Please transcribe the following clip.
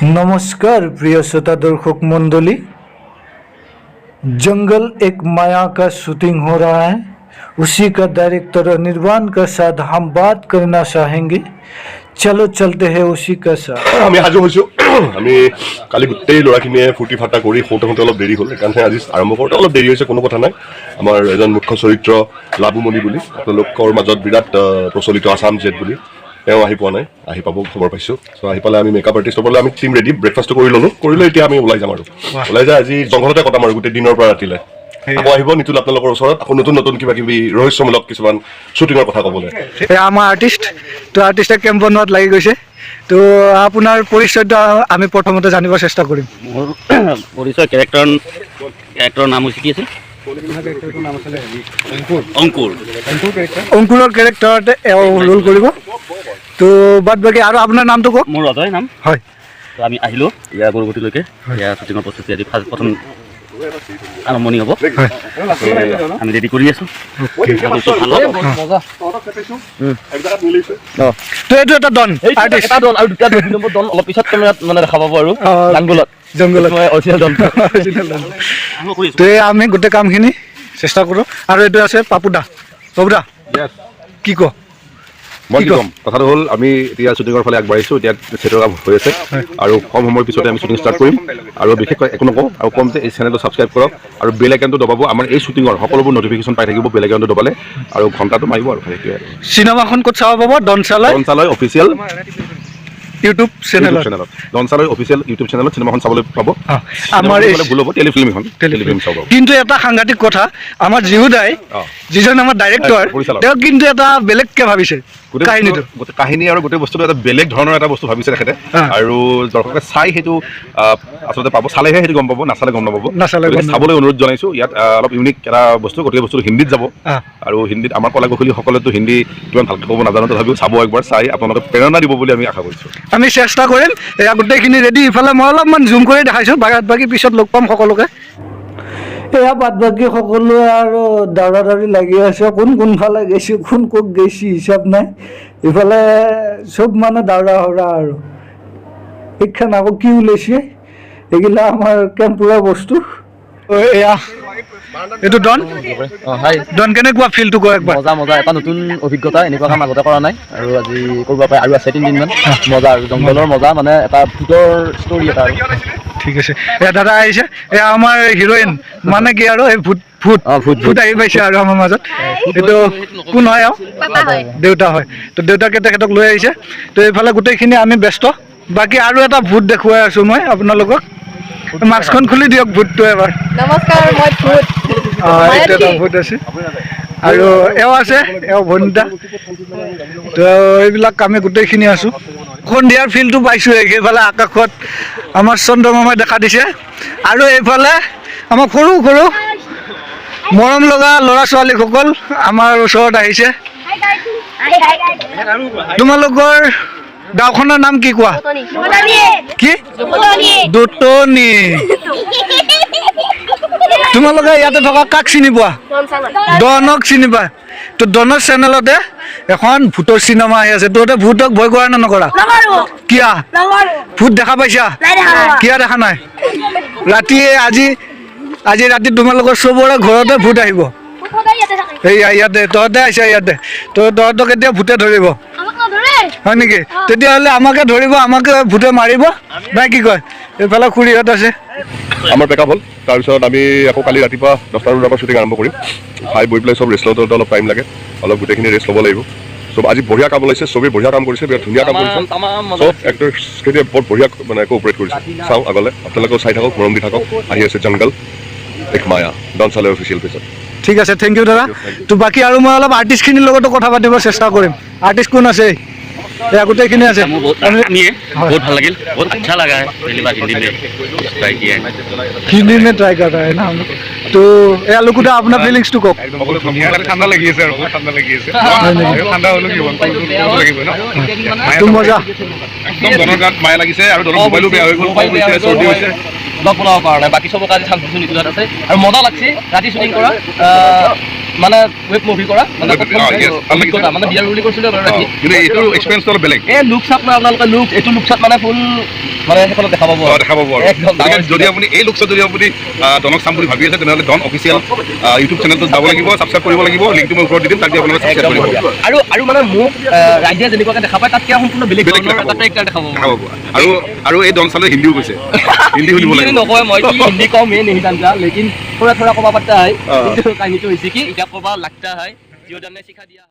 नमस्कार प्रिय श्रोता दर्शक मंडली जंगल एक माया का शूटिंग हो रहा है उसी का डायरेक्टर और निर्माण का साथ हम बात करना चाहेंगे चलो चलते हैं उसी का साथ আমি সাজু হৈছোঁ আমি কালি গোটেই ল'ৰাখিনিয়ে ফূৰ্তি ফাৰ্তা কৰি শুওঁতে শুওঁতে অলপ দেৰি হ'ল সেইকাৰণে আজি আৰম্ভ কৰোঁতে অলপ দেৰি হৈছে কোনো কথা নাই আমাৰ এজন মুখ্য চৰিত্ৰ লাবুমণি বুলি আপোনালোকৰ মাজত বিৰাট আহ, প্ৰচলিত আছাম জেট বুলি তেওঁ আহি পোৱা নাই। আহি পাব খবৰ পাইছোঁ। চ' আহি পালে আমি মেকআপ আৰ্টিষ্টৰ পৰা আমি টিম ৰেডি ব্ৰেকফাষ্টটো কৰি ল'লোঁ। কৰি লৈ এতিয়া আমি ওলাই যাম আৰু। ওলাই যাই আজি জংঘলতে কটাম আৰু গোটেই দিনৰ পৰা ৰাতিলে। আকৌ আহিব নিতুল আপোনালোকৰ ওচৰত। আকৌ নতুন নতুন কিবা কিবি ৰহস্যমূলক কিছুমান শ্বুটিঙৰ কথা ক'বলৈ। এ আমাৰ আৰ্টিষ্ট তো আৰ্টিষ্টে কেম্প বনোৱাত লাগি গৈছে। তো আপোনাৰ পৰিচয়টো আমি প্ৰথমতে জানিব চেষ্টা কৰিম। মোৰ পৰিচয় কেৰেক্টাৰ কেৰেক্টাৰৰ নাম হৈছে কি আছিল অংকুৰৰ কেৰেক্টাৰতে ৰোল কৰিব। তো বাদ বাকী আৰু আপোনাৰ নামটো কওক? মোৰ অজয় নাম। হয়। তো আমি আহিলোঁ ইয়াৰ গৰুগুটিলৈকে ইয়াৰ শ্বুটিঙৰ প্ৰস্তুতি আজি ফাৰ্ষ্ট প্ৰথম আৰম্ভণি হ'ব। তো আমি ৰেডি কৰি আছোঁ। তো এইটো এটা ডন আৰ্টিষ্ট এটা দল আৰু দুটা দুই নম্বৰ দল। অলপ পিছত কেমেৰাত মানে দেখা পাব আৰু। জংঘলত। দল। তো আমি গোটেই কামখিনি চেষ্টা কৰোঁ। আৰু এইটো আছে পাপুদা পাপুদা কি ক মই কি ক'ম? কথাটো হ'ল আমি এতিয়া শ্বুটিঙৰ ফালে আগবাঢ়িছোঁ এতিয়া ছেটৰ কাম হৈ আছে। আৰু কম সময়ৰ পিছতে আমি শ্বুটিং ষ্টাৰ্ট কৰিম। আৰু বিশেষকৈ একো নকওঁ আৰু ক'ম যে এই চেনেলটো ছাবস্ক্ৰাইব কৰক। আৰু বেল আইকনটো দবাব আমাৰ এই শ্বুটিঙৰ সকলোবোৰ নটিফিকেশ্যন পাই থাকিব বেল আইকনটো দবালে। আৰু ঘণ্টাটো মাৰিব আৰু সেইটোৱে চিনেমাখন ক'ত চাব পাব? ডনচালাই ডনচালয় অফিচিয়েল ইউটিউব চেনেলত চেনেলত অফিচিয়েল ইউটিউব চেনেলত চিনেমাখন চাবলৈ পাব। আমাৰ ভুল হ'ব টেলিফিল্ম এখন। টেলিফিল্ম চাব কিন্তু এটা সাংঘাতিক কথা আমাৰ জীহু দাই অ। যিজন আমাৰ ডাইৰেক্টৰ। তেওঁ কিন্তু এটা বেলেগকে ভাবিছে। কাহিনীটো। বস্তু- গোটেই কাহিনী আৰু গোটেই বস্তুটো এটা বেলেগ ধৰণৰ এটা বস্তু ভাবিছে তেখেতে। আৰু দৰ্শকে চাই সেইটো আচলতে পাব চালেহে সেইটো গম পাব নাচালে গম নাপাব। চাবলৈ অনুৰোধ জনাইছোঁ। ইয়াত অলপ ইউনিক এটা বস্তু গতিকে বস্তুটো হিন্দীত যাব। আৰু হিন্দীত আমাৰ কলা কৌশলী সকলোতো হিন্দী কিমান ভালকৈ ক'ব নাজানো তথাপিও চাব একবাৰ চাই আপোনালোকে প্ৰেৰণা দিব বুলি আমি আশা কৰিছোঁ। আমি চেষ্টা কৰিম। এয়া গোটেইখিনি ৰেডি ইফালে মই অলপমান জুম কৰি দেখাইছোঁ। বাকী পিছত লগ পাম সকলোকে। এয়া বাদ বাকী সকলোৱে আৰু দৌৰা দৌৰি লাগি আছে। কোন কোনফালে গৈছে কোন ক'ত গৈছে হিচাপ নাই। ইফালে চব মানে দৌৰা হৰা আৰু। এইখান আকৌ কি ওলাইছে এইগিলা আমাৰ কেম্পুৰা বস্তু। অ, এয়া এইটো ডন? হাই ডন কেনেকুৱা ফিলটো কয় একবাৰ? মজা মজা। এটা নতুন অভিজ্ঞতা এনেকুৱা কাম আগতে কৰা নাই। আৰু আজি কৰিব পাৰে আৰু আছে তিনিদিনমান। মজা আৰু জংঘলৰ মজা মানে এটা ভূতৰ ষ্টৰী এটা আৰু। ঠিক আছে। এয়া দাদা আহিছে এয়া আমাৰ হিৰইন মানে কি আৰু এই ভূত ভূত অ, ভূত, ভূত। আহি পাইছে আৰু আমাৰ মাজত। এইটো কোন হয় আৰু? দেউতা হয়। তো দেউতাকে তেখেতক লৈ আহিছে। তো এইফালে গোটেইখিনি আমি ব্যস্ত। বাকী আৰু এটা ভূত দেখুৱাই আছোঁ মই আপোনালোকক। মাস্কখন খুলি দিয়ক ভূতটো এবাৰ। নমস্কাৰ মই ভূত। অঁ এইটো এটা ভূত আছে। আৰু এওঁ আছে এওঁ ভনিতা। তো এইবিলাক আমি গোটেইখিনি আছোঁ। সন্ধিয়াৰ ফিল্ডটো পাইছোঁ সেইফালে আকাশত আমাৰ চন্দ্ৰমামাই দেখা দিছে। আৰু এইফালে আমাৰ সৰু সৰু মৰম লগা ল'ৰা ছোৱালীসকল আমাৰ ওচৰত আহিছে। তোমালোকৰ গাঁওখনৰ নাম কি কোৱা? কি? দুটনি। তোমালোকে ইয়াতে থকা কাক চিনি পোৱা? ডনক চিনি পায়। তো ডনৰ চেনেলতে এখন ভূতৰ চিনেমা আহি আছে। তহঁতে ভূতক ভয় কৰা নে নকৰা? কিয়া? ভূত দেখা পাইছা? কিয়া দেখা নাই? ৰাতি আজি আজি ৰাতি তোমালোকৰ চবৰে ঘৰতে ভূত আহিব। এইয়া ইয়াতে তহঁতে আহিছা ইয়াতে। তো তহঁতক এতিয়া ভূতে ধৰিব। হয় নেকি? তেতিয়াহ'লে আমাকে ধৰিব আমাকে ভূতে মাৰিব। নাই কি কয়? এইফালে খুৰীহঁত আছে। আমাৰ পেকআপ হ'ল। তাৰপিছত আমি আকৌ কালি ৰাতিপুৱা দহটা বজাৰ পৰা শ্বুটিং আৰম্ভ কৰিম। খাই বৈ পেলাই চব ৰেষ্ট লওঁতে অলপ টাইম লাগে। অলপ গোটেইখিনি ৰেষ্ট ল'ব লাগিব। সব আজি বঢ়িয়া কাম লাগছে সবই বঢ়িয়া কাম করেছে বিৰাট ধুনিয়া কাম কৰিছে। চব এক্টৰছখিনিয়ে বড় বঢ়িয়া মানে কোঅপাৰেট করেছে চাওঁ আগলে আপনাদেরকেও চাই থাকো মৰম দি থাকো আহি আছে জঙ্গল এক মায়া। ডান্সালে চালে অফিচিয়েল ঠিক আছে থ্যাংক ইউ দাদা। তো বাকী আৰু মই অলপ আৰ্টিষ্টখিনিৰ লগত কথা পাতিব চেষ্টা করিম আর্টিস্ট কোন আছে? এয়া গোটেইখিনি আছে। নিয়ে বহুত ভালো লাগিল। বহুত আচ্ছা লাগা হিন্দী মে ট্ৰাই কৰা তো এয়া লুকুদা আপোনাৰ ফিলিংছটো কওক সকলো ধুনীয়া ঠাণ্ডা লাগি আছে আৰু ঠান্ডা ঠাণ্ডা লাগি আছে ঠাণ্ডা হ'লেও কি লাগিব ন তো মজা একদম গাত মায়া লাগিছে আৰু দলৰ মোবাইলো বেয়া হৈ গ'ল চৰ্দি হৈছে লগ বনাব পৰা নাই বাকী চবৰ কাৰণে চান্স দিছোঁ নিতুলাত আছে আৰু মজা লাগছে ৰাতি শ্বুটিং কৰা মানে ওয়েব মুভি করা মানে ah, আমি মানে বিয়ার বুলি কইছিল আর কি কিন্তু এটো এক্সপেরিয়েন্স তো বেলেগ। এ লুক সাপ না লুক এটো লুক মানে ফুল মানে এখন দেখা পাবো দেখা পাবো যদি আপনি এই লুক যদি আপনি টনক ah, সাম বুলি ভাবি আছে তাহলে ডন অফিশিয়াল ইউটিউব চ্যানেল যাব লাগিব সাবস্ক্রাইব করিব লাগিব লিংক তো মই ওপর দিম তাকে আপনারা সাবস্ক্রাইব করিব আৰু আৰু মানে মুখ ৰাইজে ah, যেনে দেখা পায় তাতকে সম্পূৰ্ণ বেলেগ বেলেগ তাতে একটা দেখা পাবো আৰু আৰু এই ডন চালে হিন্দীও কৈছে। হিন্দী হলিব লাগিব। নহয় মই হিন্দি কম এ নহি লেকিন थोड़ा थोड़ा कब पड़ता है इनका नीचे हुई सीखी इटा कब लगता है जियो ने सिखा दिया